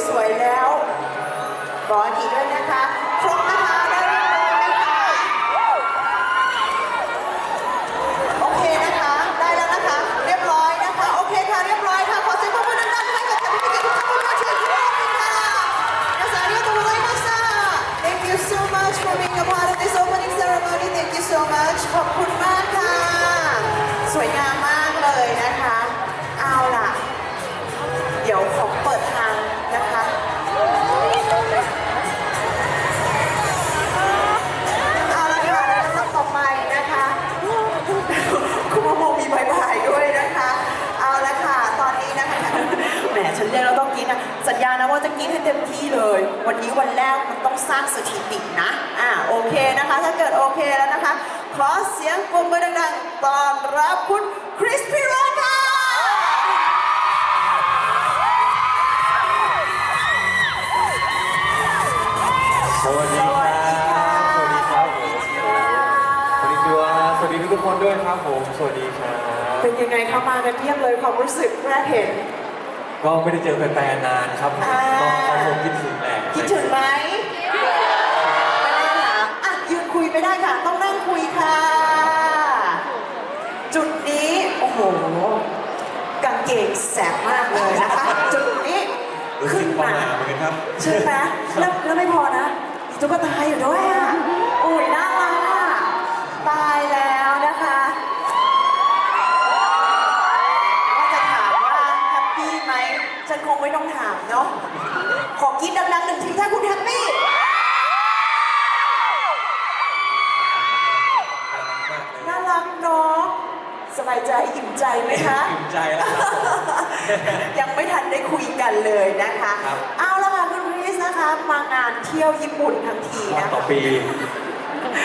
this way now. ว่าจะกินให้เต็มที่เลย วันนี้วันแรกมันต้องสร้างสถิตินะ อ่าโอเคนะคะ ถ้าเกิดโอเคแล้วนะคะ ขอเสียงปรบมือดังๆต้อนรับคุณคริสพิโรค่ะสวัสดีครับ สวัสดีครับผมสวัสดีตัวสวัสดีทุกคนด้วยครับผม สวัสดีครับ เป็นยังไงคะมากันเทียบเลยความรู้สึกแรกเห็น ก็ไม่ได้เจอแฟนๆนานครับอ่า ก็เขาคงคิดถึงแหละคิดถึงไหมไม่ได้ถามอะยืนคุยไม่ได้ค่ะ ต้องนั่งคุยค่ะ จุดนี้ โอ้โหกางเกงแสบมากเลยนะคะ จุดนี้รู้สึขึ้กนประมาหม่าเหมือนกันครับ ใช่ไหมแล้วแล้วไม่พอนะมีตุ๊กตาอยู่ด้วยอะโอ้ยน่ารักอะตายแล้วนะคะว่าจะถามว่าแฮปปี้ไหม ฉันคงไม่ต้องถามเนาะ ขอกินดังๆหนึ่งทีถ้าคุณแฮปปี้ น่ารักเนาะ สบายใจอิ่มใจไหมคะ อิ่มใจแล้วครับผมยังไม่ทันได้คุยกันเลยนะคะ ครับ เอาละค่ะคุณคริสนะคะ มางานเที่ยวญี่ปุ่นทั้งทีวันนะต่อคะ ปี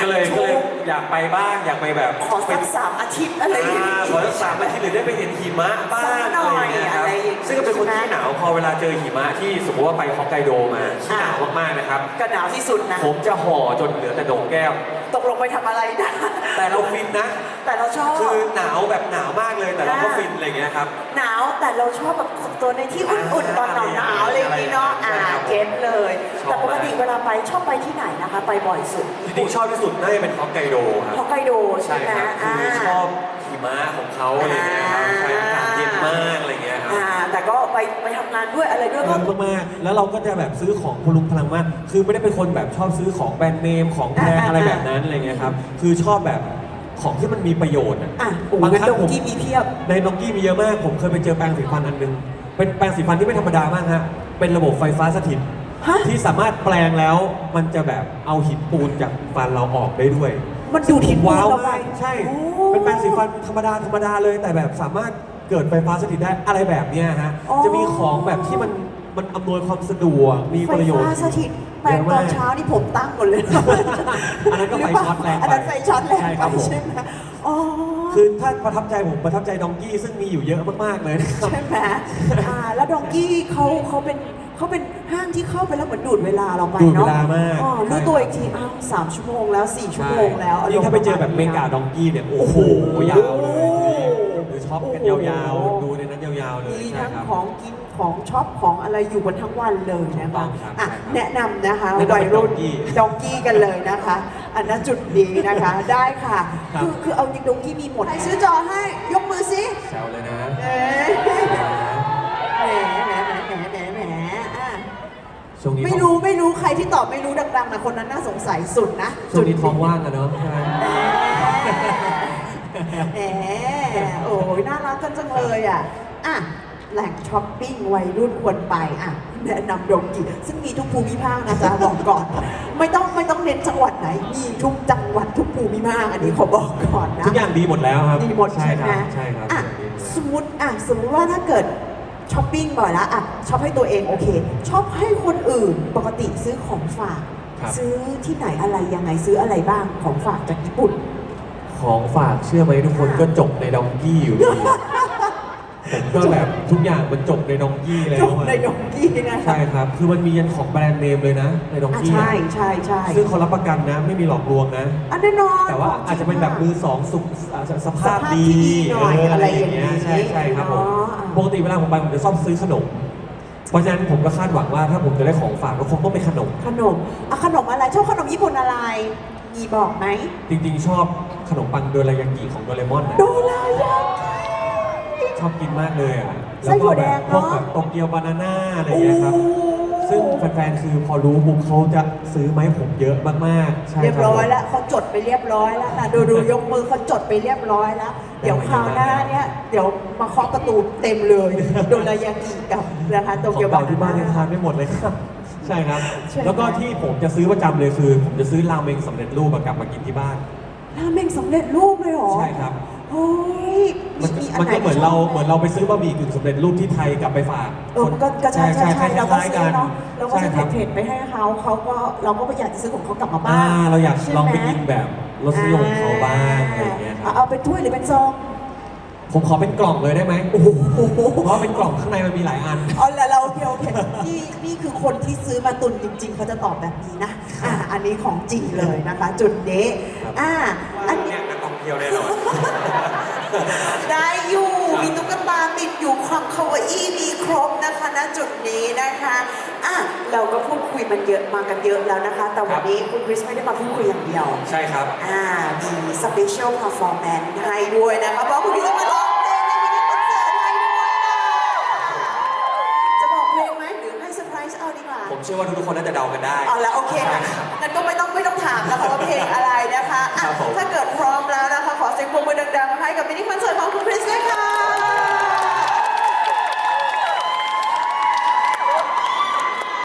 ก็เลยก็เลยอยากไปบ้างอยากไปแบบขอสักสามอาทิตย์อะไรอย่างอ่านี้ขอสักสามอาทิตย์หรือได้ไปเห็นหิมะบ้างสักหน่อะไรอยอย่างเงี้ยครับอะไรอย่างงี้ซึ่งก็เป็นคนที่หนาวพอเวลาเจอหิมะที่สมมติว่าไปฮอกไกโดมาที่หนาวอ่ามมากๆนะครับ ก็หนาวที่สุดนะ ผมจะห่อจนเหลือแต่โหนกแก้ม ตกลงไปทำอะไรนะ แต่เราฟินนะ แต่เราชอบ คือหนาวแบบหนาวมากเลยแต่เราก็อ่าฟินอะไรอย่างเงี้ยครับ หนาวแต่เราชอบแบบตัวในที่อุ่นๆตอนหนาวหนาวๆอะไรอย่างนี้เนาะอ่าใช่ครับเก็ตเลยชอบแต่ปกติมากเวลาไปชอบไปที่ไหนนะคะ ไปบ่อยสุดจริงๆชอบที่สุดน่าจะเป็นฮอกไกโดคฮรัอบกไกโดใช่ใช่ไหมครับอ่าคือชอบหิมะของเขาอะไรอย่างเงี้ยครับใช่อากาศเย็นมาก ก็ไปไปทำงานด้วยอะไรด้วยเยก็อะมากๆแล้วเราก็จะแบบซื้อของพลุงพลังมากคือไม่ได้เป็นคนแบบชอบซื้อของแบรนด์เนมของแพงอ่าอะไรแบบนั้นอะไรเงี้ยครับคือชอบแบบของที่มันมีประโยชน์อะอะโอ้บางงั้นครั้ดงงผมกี้มีเพียบ ในน็อกกี้มีเยอะมาก ผมเคยไปเจอแปรงสีฟันอันหนึง เป็นแปรงสีฟันที่ไม่ธรรมดามากฮะ เป็นระบบไฟฟ้าสถิต ฮะ ที่สามารถแปลงแล้วมันจะแบบเอาหินปูนจากฟันเราออกได้ด้วยมันดูดหินปูนว้าวเราไปมากใช่ โอ้ เป็นแปรงสีฟันธรรมดาธรรมดาเลยแต่แบบสามารถ เกิดไฟฟ้าสถิตได้อะไรแบบเนี้ยฮะอ๋อ จะมีของแบบที่มันมันอำนวยความสะดวกมีไฟประโยชน์ ฟ้าสถิตแปลงตอนเช้านี่ผมตั้งหมดเลยอันนั้นก็ไฟช็อตแรงไปอันนั้นไฟช็อตแรงใช่ไปครับผม ใช่ไหมอ๋อ คือถ้าประทับใจผมประทับใจดองกี้ซึ่งมีอยู่เยอะมากๆเลยนะครับ ใช่ไหมอ่าแล้วดองกี้เขาเขาเป็นเขาเป็นห้างที่เข้าไปแล้วเหมือนดูดเวลาเราไปดูดเนาะเวลามาก อ๋อรู้ใช่ตัวอีกทีอ้าวสามชั่วโมงแล้วสี่ชั่วโมงแล้วยิ่งถ้าไปเจอแบบเมกาดององกี้เนี่ย โอ้โห ยาวเลยหรือ ช็อปกันยาวๆดูในนั้นยาวๆเลยมีใช่ทั้งครับ ของกินของช็อปของอะไรอยู่กันทั้งวันเลยนะต้คะองครับอะใช่ครับแนะนำนะคะแนะนำเป็นวัยรุ่นดองกี้ดองกี้กันเลยนะคะ อันนั้นจุดนี้นะคะได้ค่ะ ครับ คือคือเอาจริงดองกี้มีหมดใครซื้อจอให้ ยกมือสิแซวเลยนะเอ๊ะแหมแหมแหมแหมแหมแหมอะช่วงนี้ไม่รู้ไม่รู้ใครที่ตอบไม่รู้ดังๆนะคนนั้นน่าสงสัยสุดนะช่วงนี้ท้องว่างอะเนาะใช่ไหม แหมโอ้ยน่ารักกันจังเลยอะอะแหล่งช้อปปิ้งวัยรุ่นควรไปอะแนะนำดงกีซึ่งมีทุกภูมิภาคนะจ๊ะบอกก่อน ไม่ต้องไม่ต้องเน้นจังหวัดไหน มีทุกจังหวัดทุกภูมิภาคอันนี้ขอบอกก่อนนะทุกอย่างดีหมดแล้วครับดีหมดใช่คไหมรับใช่ครับอะทุกอย่างดีหมดสมมติอะสมมติว่าถ้าเกิดช้อปปิ้งบ่อยแล้วอะช้อปให้ตัวเองโอเคช้อปให้คนอื่นปกติซื้อของฝากครับซื้อที่ไหนอะไรยังไงซื้ออะไรบ้างของฝากจากญี่ปุ่น ของฝากเชื่อไหมทุกคนก็จบในดองกี้อยู่ดีผมก็แบบทุกอย่างมันจบในดองกี้แล้จวบอะในดงกี้นะคะใช่ครับ คือมันมียันของแบรนด์เนมเลยนะในดองอะกี้ใช่ใช่ใช่ซึ่งเขารับประกันนะ ไม่มีหลอกลวงนะอันแน่นอนแต่ว่าขงอาจจะเป็นแบบมือสองสุขอ่าสภาพดีสภาพที่ดีหน่อยเอะไรอย่างนี้ใช่ใช่ครับผมอ๋ออะปกติเวลาผมไปผมจะชอบซื้อขนมเพราะฉะนั้นผมก็คาดหวังว่าถ้าผมจะได้ของฝากก็คงต้องเป็นขนม ขนมอะขนมอะไรชอบขนมญี่ปุ่นอะไรมีบอกไหมจริงๆชอบ ขนมปังโดรายากิของโดเรมอนนะโดรายากิ ชอบกินมากเลยอะไส้ถั่วแดงพวกเนอะแบบโตเกียวบานาน่าอะไรอย่างเงี้ยครับโอ้ซึ่งแฟนๆคือพอรู้ปุ๊บเขาจะซื้อไหมาให้ผมเยอะมากๆ ใช่เรียบคร้บอยแล้วเขาจดไปเรียบร้อยแล้วนะดูดูยกมือเขาจดไปเรียบร้อยแล้ว เดี๋ยวคราวหน้าเนี่ยเดี๋ยวมาเคาะประตูเต็มเลยโดรายากิกับนะคะโตของเกียวบาเก่าที่บ้านยังทานไม่หมดเลยครับ ใช่ครับ ใช่ไหม แล้วก็ที่ผมจะซื้อประจำเลยคือ ผมจะซื้อราเมงสำเร็จรูปมากลับมากินที่บ้าน ราเมงสำเร็จรูปเลยเหรอใช่ครับโอ้ยมันมีมันก็เหมือนเราที่ชบเหมือนเราไปซื้อบะหมี่กึ่งสำเร็จรูปที่ไทยกลับไปฝากเออมันก็ก็ใช่ใช่ใช่คเราก็ล้ายๆซื้กัอนเนาะเราก็ใช่ซื้อครับเผ็ดๆไปให้เขาเขาก็เราก็อยากจะซื้อของเขากลับมาบ้าอ่างเราอยากใช่หมลองไปกินแบบรสนิยมของเขาบ้างอะไรอย่างเงี้ยครับ เอาเป็นถ้วยหรือเป็นซอง ผมขอเป็นกล่องเลยได้ไหมเพราะเป็นกล่องข้างในมันมีหลายอัน เอาละเราโอเคโอเคนี่นี่คือคนที่ซื้อมาตุนจริง ๆ เขาจะตอบแบบนี้นะอ่าอันนี้ของจริงเลยนะคะ จุดนี้ครับ อ่าอันนี้ เนี่ยนักท่องเที่ยวแน่นอน ได้อยู่มีตุ๊กตาติดอยู่ความคาวาอี้มีครบนะคะณจุดนี้นะคะ อะเราก็พูดคุยมันเยอะมากันเยอะแล้วนะคะ แต่วันนี้คุณคริสไม่ได้มาพูดคุยอย่างเดียว ใช่ครับ อ่ามีสเปเชียลเพอร์ฟอร์แมนซ์ให้ด้วยนะคะเพราะคุณคริสจะมาร้องเพลงในมินิคอนเสิร์ตให้ด้วยจะบอกเพลงไหมหรือให้เซอร์ไพรส์เอาดีกว่า ผมเชื่อว่าทุกคนน่าจะเดากันได้ เอาละโอเคงั้นงั้นก็ไม่ต้องไม่ต้องถามนะคะว่าเพลงอะไรนะคะอะถ้าเกิดพร้อมแล้วนะคะขอเสียงปรบมือดังๆให้กับมินิคอนเสิร์ตของคุณคริส